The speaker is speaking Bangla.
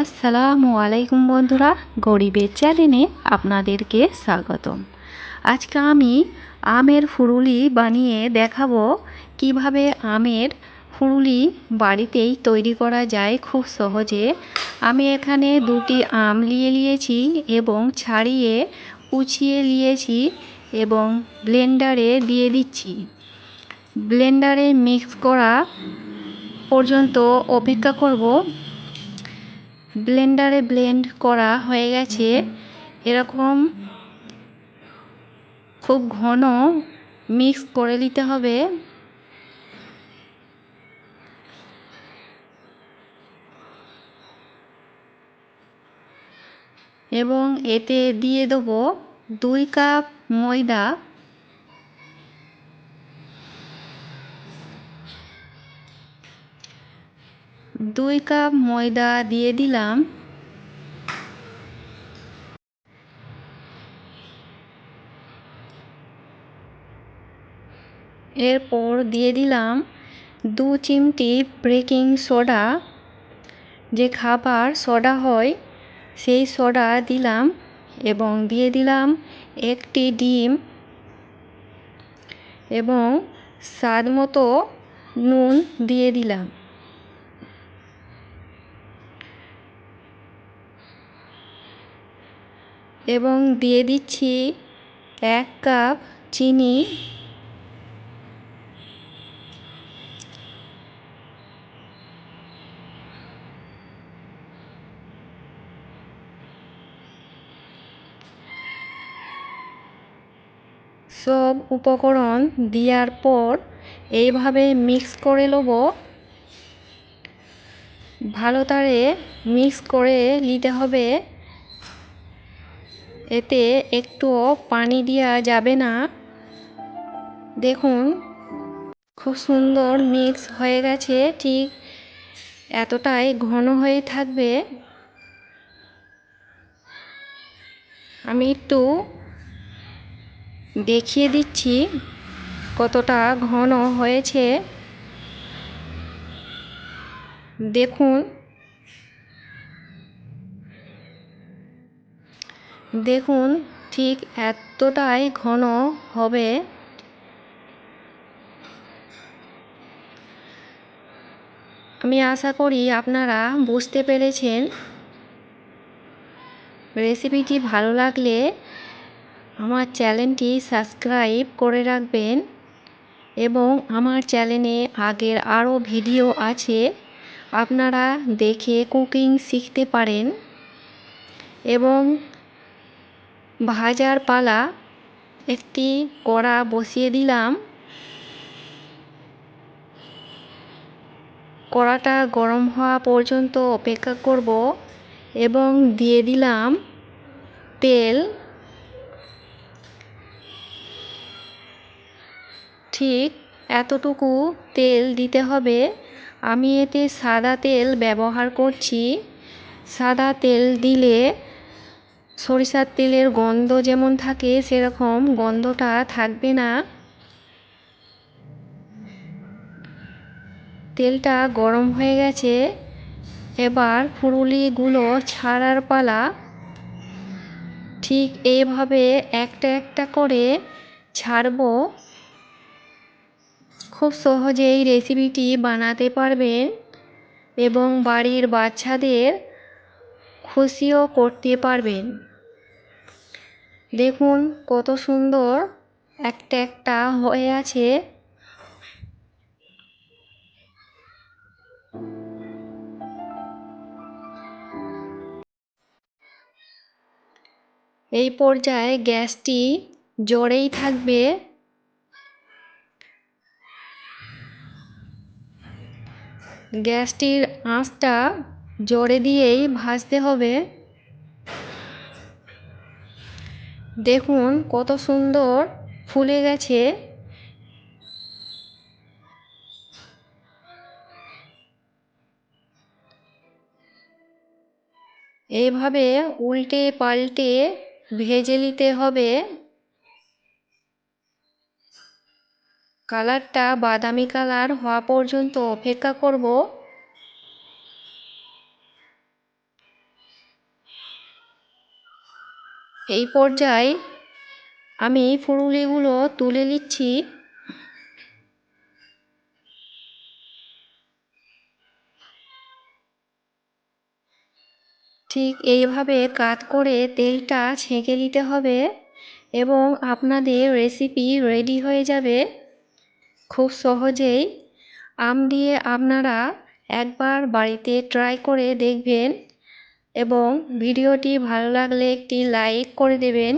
আসসালামু আলাইকুম বন্ধুরা, গরিবের চ্যানেলে আপনাদেরকে স্বাগতম। আজকে আমি আমের ফুরুলি বানিয়ে দেখাবো কীভাবে আমের ফুরুলি বাড়িতেই তৈরি করা যায় খুব সহজে। আমি এখানে দুটি আম নিয়ে নিয়েছি এবং ছাড়িয়ে কুচিয়ে নিয়েছি এবং ব্লেন্ডারে দিয়ে দিচ্ছি। ব্লেন্ডারে মিক্স করা পর্যন্ত অপেক্ষা করব। ব্লেন্ডারে ব্লেন্ড করা হয়ে গেছে। এরকম খুব ঘন মিক্স করে নিতে হবে। এবং এতে দিয়ে দেবো দুই কাপ ময়দা। দুই কাপ ময়দা দিয়ে দিলাম। এরপর দিয়ে দিলাম দু চিমটি বেকিং সোডা। যে খাবার সোডা হয়, সেই সোডা দিলাম এবং দিয়ে দিলাম একটি ডিম এবং স্বাদ মতো নুন দিয়ে দিলাম। এবং দিয়ে দিচ্ছি এক কাপ চিনি। সব উপকরণ দেওয়ার পর এইভাবে মিক্স করে নেব। ভালো তারে মিক্স করে নিতে হবে। এতে একটুও পানি দেওয়া যাবে না। দেখুন, খুব সুন্দর মিক্স হয়ে গেছে, ঠিক এতটাই ঘন হয়ে থাকবে। আমি একটু দেখিয়ে দিচ্ছি কতটা ঘন হয়েছে। দেখুন দেখুন, ঠিক এতটাই ঘন হবে। আমি আশা করি আপনারা বুঝতে পেরেছেন। রেসিপিটি ভালো লাগলে আমার চ্যানেলটি সাবস্ক্রাইব করে রাখবেন এবং আমার চ্যানেলে আগের আরও ভিডিও আছে, আপনারা দেখে কুকিং শিখতে পারেন। এবং ভাজার পালা, একটি কড়া বসিয়ে দিলাম। কড়াটা গরম হওয়া পর্যন্ত অপেক্ষা করব এবং দিয়ে দিলাম তেল। ঠিক এতটুকু তেল দিতে হবে। আমি এতে সাদা তেল ব্যবহার করছি। সাদা তেল দিলে সরিষার তেলের গন্ধ যেমন থাকে, সেরকম গন্ধটা থাকবে না। তেলটা গরম হয়ে গেছে। এবার ফুরুলিগুলো ছাড়ার পালা। ঠিক এইভাবে একটা একটা করে ছাড়বো। খুব সহজেই রেসিপিটি বানাতে পারবেন এবং বাড়ির বাচ্চাদের খুশিও করতে পারবেন। দেখুন কত সুন্দর একটা একটা হয়ে আছে। এই পর্যায়ে গ্যাসটি জোরেই থাকবে। গ্যাসটির আঁচটা জোরে দিয়েই ভাজতে হবে। দেখুন কত সুন্দর ফুলে গেছে। এইভাবে উল্টে পাল্টে ভেজে নিতে হবে। কালারটা বাদামি কালার হওয়া পর্যন্ত অপেক্ষা করব। এই পর্যায়ে আমি ফুলুরিগুলো তুলে নিচ্ছি। ঠিক এইভাবে কাত করে তেলটা ছেঁকে নিতে হবে এবং আপনাদের রেসিপি রেডি হয়ে যাবে। খুব সহজেই আম দিয়ে আপনারা একবার বাড়িতে ট্রাই করে দেখবেন। এবং ভিডিওটি ভালো লাগলে একটি লাইক করে দেবেন।